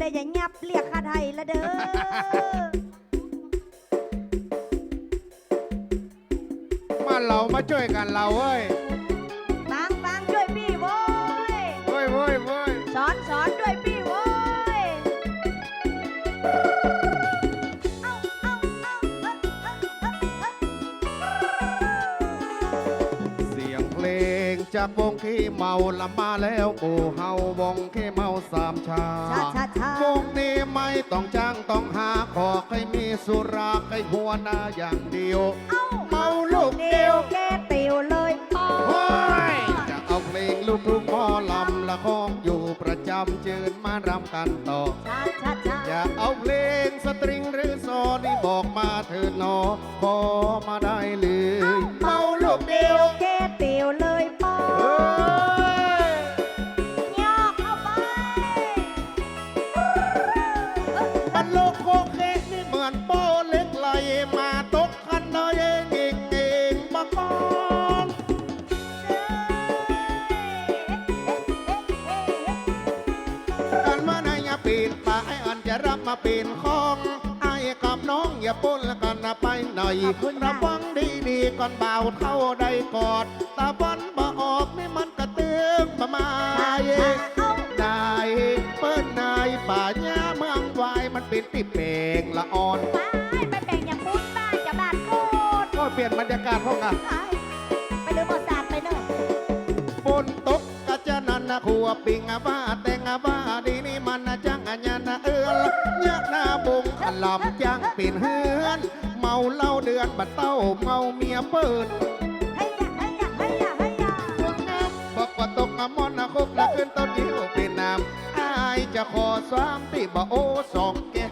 ได้อย่ายับเรียกค่าไทยละเด้อมาเรามาช่วยกันเราเว้ย จากวงขี้เมาละมาแล้วกูเฮาวงขี้เมาสามชาชาชาชา วงนี้ไม่ต้องจ้างต้องหาขอให้มีสุราให้หัวหน้าอย่างเดียว เอาเมาลูกเดียว แกติวเลยปอโอ้ย จะเอาเพลงลูกทุ่งหมอลำละของอยู่ประจำเชิญมารำกันต่อชาชาชาอยากเอาเพลงสตริงหรือโซนี่บอกมาเถิดหนอขอมาได้เลย เมาลูกเดียวแกติวเลยปอ มาปีนคองไอ้กับน้องอย่าปนกันนะไปหน่อยขอบคุณค่ะ ระวังดีๆก่อนเบาเท่าใดกอดตาบอนบ่ออกนี่มันกระเตื้องประมาชาณชาเอานายเปิ้นนายป่าหญ้าเมืองวายมันเป็นติเป่งละอ่อนไปไปแบ่งอย่างพุ้นบ้านจะบ้านโคตรก็เปลี่ยนบรรยากาศพวกอะ ไปไปเดินบอสาดไปเนอะฝนตกกะจะนันนะขัวปิงอะว่าแต่งอะว่า ปิ่นเฮือนเมาเหล้าเดือนบัดเต้าเมาเมียเปิ้นให้ยะให้ยะให้ยะให้ยะพวกน้ำบอกว่าตกอะมอนนะคุกละขึ้นต้นนิ้วเป็นน้ำอายจะขอสามติบ่โอสองแก้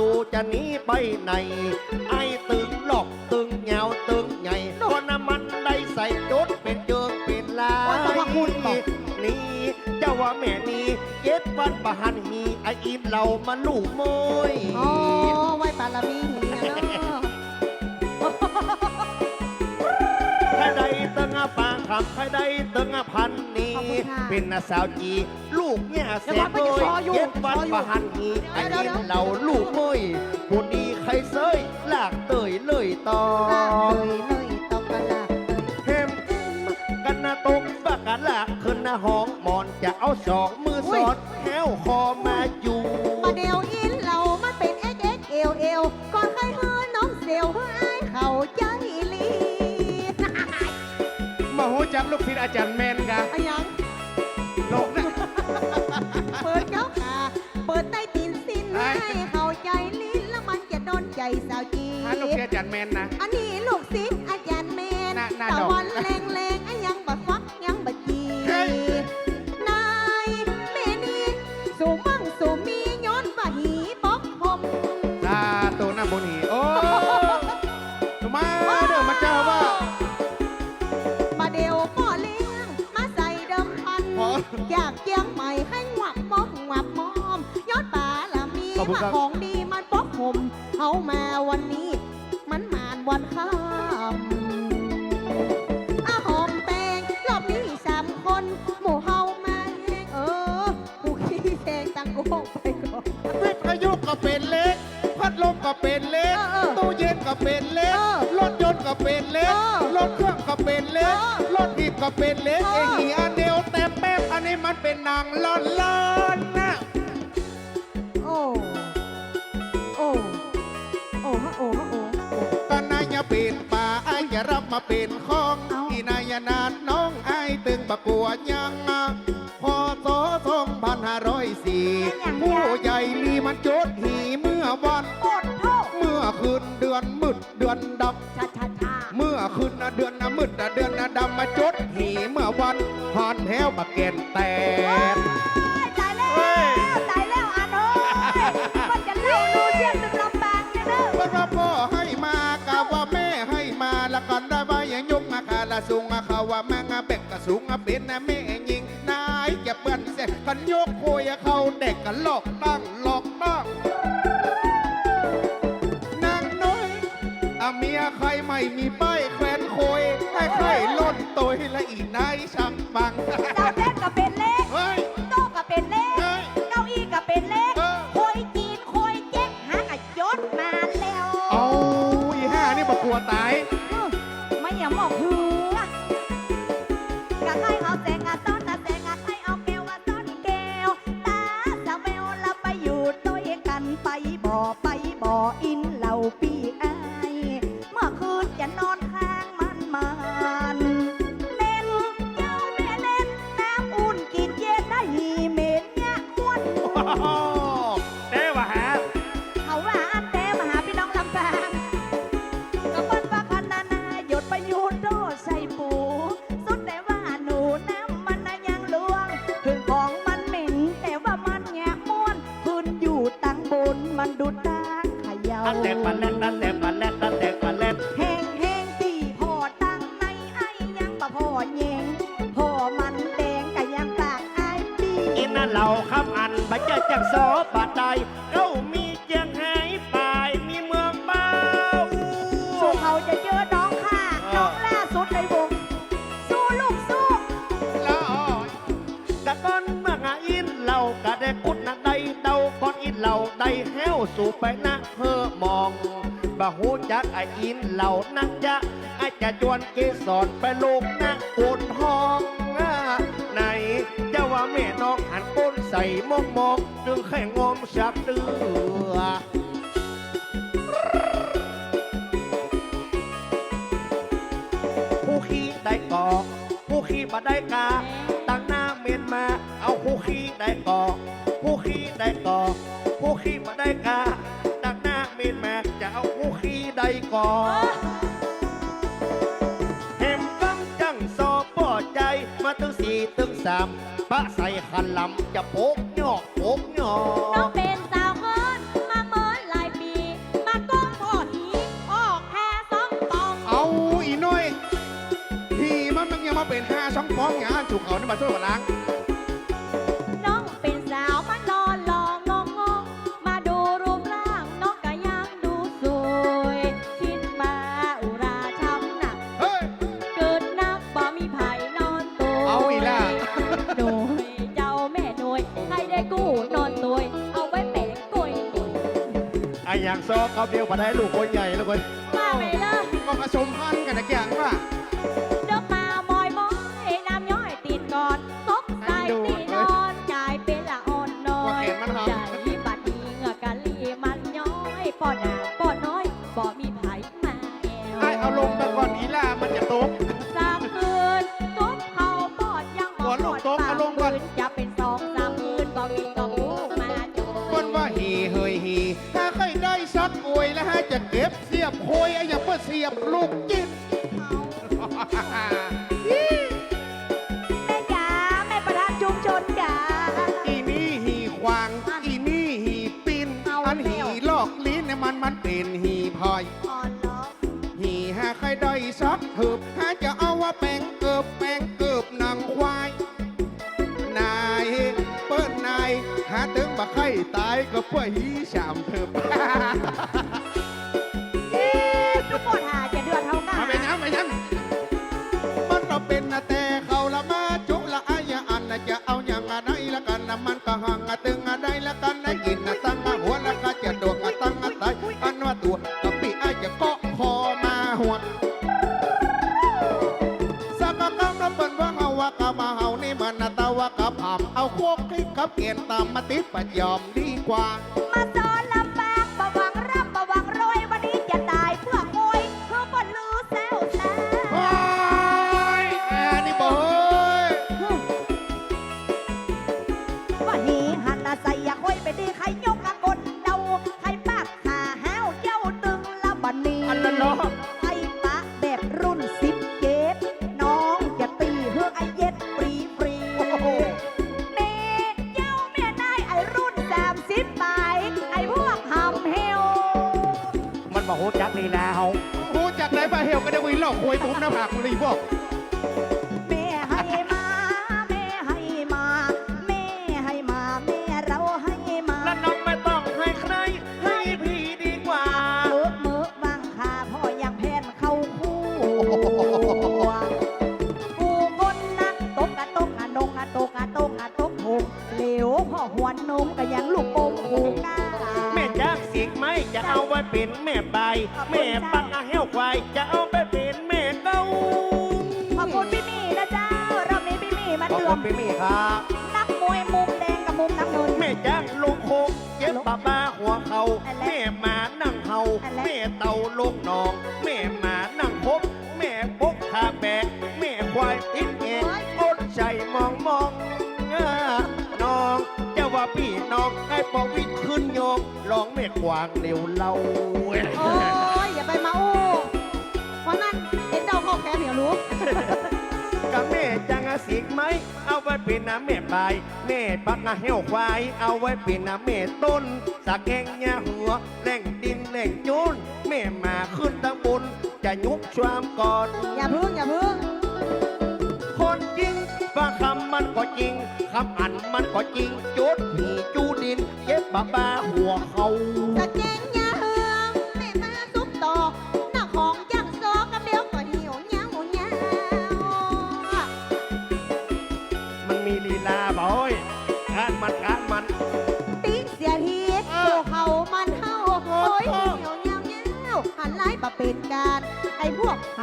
สู่จะหนีไปไหน ไอ้ตึงหลอกตึงเหงาตึงใหญ่คนน้ำมันได้ใส่จดเป็นเจิงเป็นลาโอ้ยแต่ว่าคุณบอก นี่เจ้าว่าแม่นี่เย็ดวันประหันฮีไออินเรามาลูกโมย อ๋อไว้ปาลามีเหียเนาะ คำใครได้ตึงพันนี้ขอบคุณค่ะเป็นนาสาวจี ลูกเนี่ยเสียเดี๋ยวก่อนโดยมันจะซออยู่เย็ดวันซออยู่ประหันฮีไอเดี๋ยวอิเดี๋นยวเราลูกโมยผู้ดีใครเซยลากเตยเลยต่อลากเลยเลยต้องกระลากเลยเข็มกันนะตกบักกันละขึ้นนะห้องหมอนจะเอาสองมือสอดแถวคอมาอยู่ จักลูกศิษย์อาจารย์แมนกะอะยังโลกนะเปิดเจ้าขาเปิดใต้ตีนสิ้นไอ้ให้เขาใจลิ้นแล้วมันจะโดนใจสาวจี หาลูกศิษย์อาจารย์แมนนะ อันนี้ลูกศิษย์อาจารย์แมนน่าน่าตะดอกวันแรงแรง ขอมาของดีมันป๊อกผมเขามาวันนี้ มันมานวันข้ามหอมแตงรอบนี้สามคน หมู่เฮามาแห้งเออผู้ขี้แทงตัโกงไปก่อน วิทยุก็เป็นเล็ก พัดลมก็เป็นเล็กตู้เย็นก็เป็นเล็กรถยนต์ก็เป็นเล็กรถเครื่องก็เป็นเล็กรถหีบก็เป็นเล็ก เอเออ หีอันเดียวแต่แป๊บอันนี้มันเป็นนางล่อนล่อน รับมาเป็นของอีนายนาดน้องไอตึงประกวดยังพอสอสองพันห้าร้อยสี่ผู้ใหญ่ลีมันจดหีเมื่อวันเมื่อคืนเดือนมืดเดือนดำเมื่อคืนน่ะเดือนน่ะมืดน่ะเดือนน่ะดำมาจดหีเมื่อวันหอนแถวบักเกนแตน ว่าแม่งอะเบ็กกะสูงอะเป็นนะแม่ยิงนายจะเปิ้นเสกันยกคุยอะเขาเด็กกันหลอกตั้งหลอกตั้งนางน้อยอะเมียใครไม่มีป้ายแขวนโคยให้ใครล้นตัวละอีนายช่างฟังเจ้าเล็กก็เป็นเล่ ปีอาย เมื่อคืนจะนอนข้างมัน นั่นเราคำอันบัจเจจังโซบาดใดเรามีเจียงไห้ปลายมีเมืองเบาสู้เขาจะเจอน้องค่ะ น้องล่าสุดในวง สู้ลูกสู้แล้วอ๋อกะก้อนเมื่องาอินเรากะได้กุดนักใดเดาก้อนอินเราได้แห้วสู่ไปนะเฮอมองบะหูจักไออินเรานักจะไอจะจวนเกสรไปลูกนะโอนห้อง จะว่าแม่น้องหันก้นใส่มองมองจึงแข่งงอมสักเดือผู้ขี้ได้กอผู้ขี้มาได้กาตั้งหน้าเมียนมาเอาผู้ขี้ได้กอผู้ขี้ได้กอผู้ขี้มาได้กาตั้งหน้าเมียนมาจะเอาผู้ขี้ได้กอเสี่ตึงสามปะใส่ขันลำจะโปกหยอกโปกหยอน้องกเป็นสาวคนมาเมินหลายปี มาก้องพ่อหีออกแค่สองปองเอาอีน้อยที่มันมันยังมาเป็นห้าช่องฟ้องอย่างนั้นถูกเขานี่มาช่วยกันล้าง ซอกเอาเดียวมาได้ลูกคนใหญ่แล้วคนมาไปเลยก็ผสมพันธุ์กันนะแกงว่าเดิมมามอยมอยน้ำย้อยตีนก่อนตกใส่ตีนอนกลายเป็นละอ่อนน้อยใจบัด วยแล้วฮะจะเก็บเสียบโคยไอ้อย่าเพื่อเสียบลูกจิตแม่จ๋าแม่ประธานชุมชนจ๋าอีนี่หีควาง อีนี่หีปินเอาอันแล้วหีลอกลิ้นเนี่ยมันมันเป็นหีพายอ่อนเหรอหีหาใครได้ซักเถิบหาจะเอาว่าแปลงเกิบแปลงเกิบนางควาย นายเปิ้นนายหาถึงบักไข่ตายก็ เพื่อหี ผำเอาโคกกับเกณฑ์ตามมาติดปัดยอมดีกว่า มาสอนลำบา มันบอกโหจักลีลาเฮารู้จักไหนปลาเหี่ยวก็ได้วินหลอกหวยผมหน้าผากมึงรีบอกแม่ให้มา แม่ให้มา แม่ให้มา แม่เราให้มาแล้วน้องไม่ต้องให้ใคร ให้พี่ดีกว่าเมือเมือวางขาพ่ออยากแพนเข้าคู่กูคนนะตกกะตกกะนงกะตกกะตกกะตกหงเหลวพ่อหวนนมก็ยังลูกโป่ จะเอาไว้เป็นแม่ใบแม่ปักอาเหี้ยวควายจะเอาไปเป็นแม่เก้าขอบคุณพี่มี่นะเจ้ารอบนี้พี่มี่มาขอบเดือคุมณพี่มี่ครับนักมวยมุมแดงกับมุมน้ำเงิน แม่จ้างลงโคงเย็บปะบ้าหัวเขาอะไรแม่หมานั่งเฮาอะไรแม่เต่าลูกนอง แม่หมานั่งพบแม่ปกขาแบกแม่ควายติดเองก้นใจมองมองอ่าน้องจะ ว่าพี่น้องให้ปอวิทย์ขึ้นโยงลองแม่กวางเร็วเล่าโอ้ยอย่าไปมาอู้เพราะนั้นเอ็นเดาเข้าแกเหนียวรู้กับแม่จังอาสิกไหม เอาไว้เป็นน้ำแม่ปลายแม่ปักอาเหี้ยวควาย เอาไว้เป็นน้ำแม่ต้นสาแกงยาหัวแหล่งดินแหล่งโจนแม่มาขึ้นตั้งบนจะยุบชวามก่อน อย่าพึ่งอย่าพึ่ง คนจริง ว่าคำมันก็จริง คำอันมันก็จริงจุดหีจูดินเย็บบาบาหัวเขาสะเจงยาเฮืองแม่มาซุปต่อหน้าของยังซอกับเดียวก็เหี่ยวเหงาเหงามันมีลีลาบ่อยการมันการมัน ติ๊กเสียทีโตเขามันเฮาโอ้ยเหี่ยวเหงาเหงาหันไล่ปะเป็นการไอ้พวกห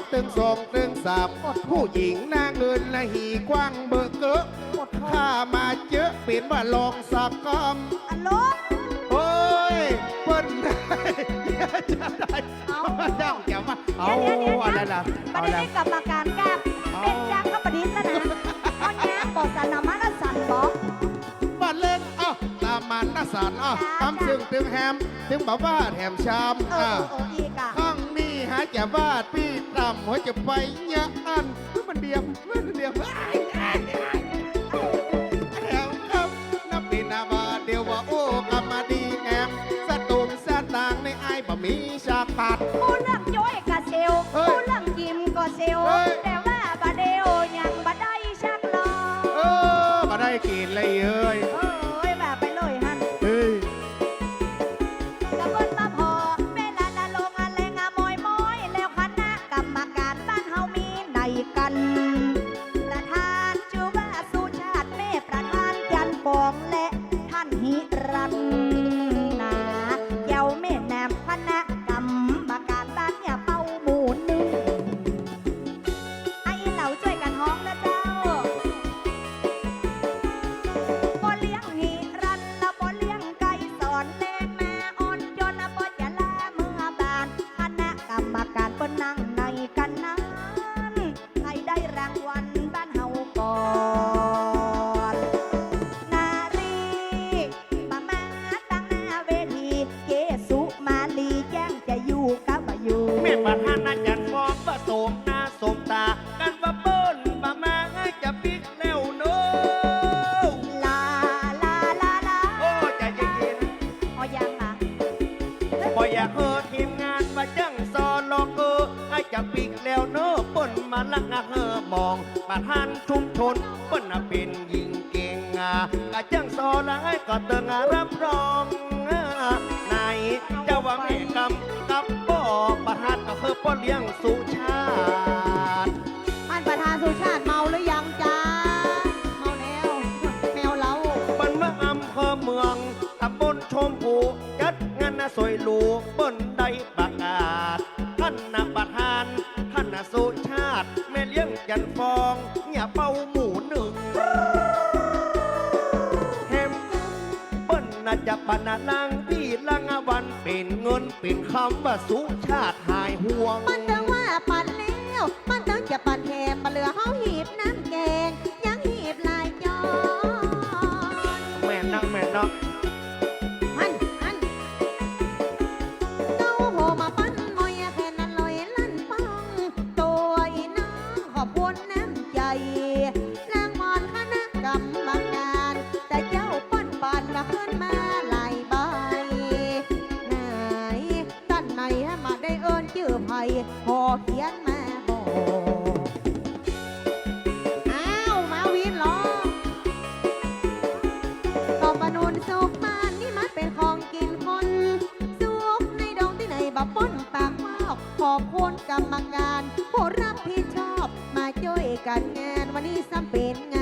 กตึงสองตึงสามผู้หญิงหน้าเงินละหีกว้างเบิกเกอะข้ามาเจอเป็นว่าลองสักกรรมอันโลโอ้ยเปิ้นได้จะได้เอาจ้าอย่ามาเอาอะไรล่ะประเอาเด็นละนี้กรรมการกล้าเป็นจังก็ประดิษฐ์แล้วนะเอาแง่บอกสนามนสันบอกบ้านเล่นอ้าวตามมันนะสารอ้าวจ้าทำซึ่งตึงแฮม ถึงบอกว่าแถมชามเอออ่าเอออีกอะข้า จะวาดพี่ต่ำหัวจะไปยะอันมันเดียมมันเดียมอ้ายอ้ายอ้ายแถวครับนับปีนาบาเดียวว่าโอ้กำมาดีแงมสตูมสตางในไอ้บ่มีชาปัดผู้เรื่องย้อยกะเซลผู้เรื่องกิมก็เซลแต่ว่าบาเดียวยังบาได้ชักรอเออมาได้กินเลยเอ้ย นะก็เติงรับรองในเจ้าว่าม่กำกับบ่อประหัดก็คือป้อเลี้ยงสุชาติ จะปนนังที่ละงวันเป็นเงินเป็นคำว่าสุชาติหายห่วง มันต้อว่าปันแล้ว มันต้องจะปันแหบปลาเหลือเฮาหีบน้ำแกง กรรมงานผู้รับผิดชอบมาช่วยกันงานวันนี้ซ้ำเป็นง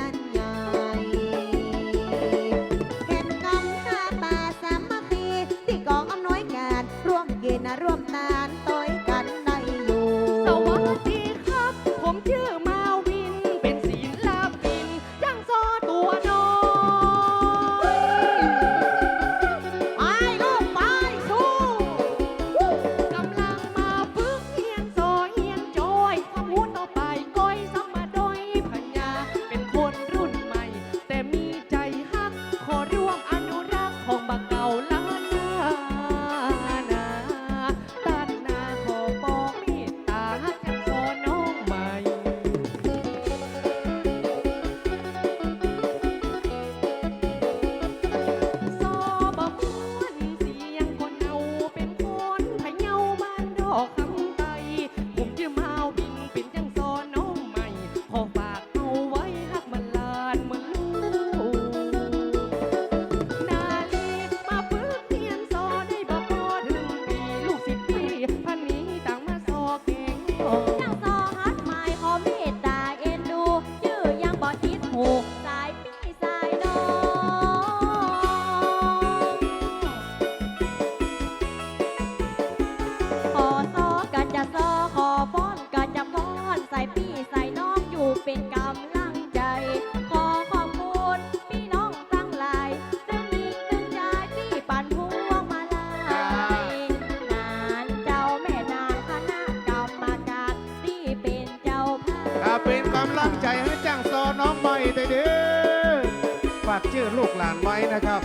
าน หลานไว้นะครับ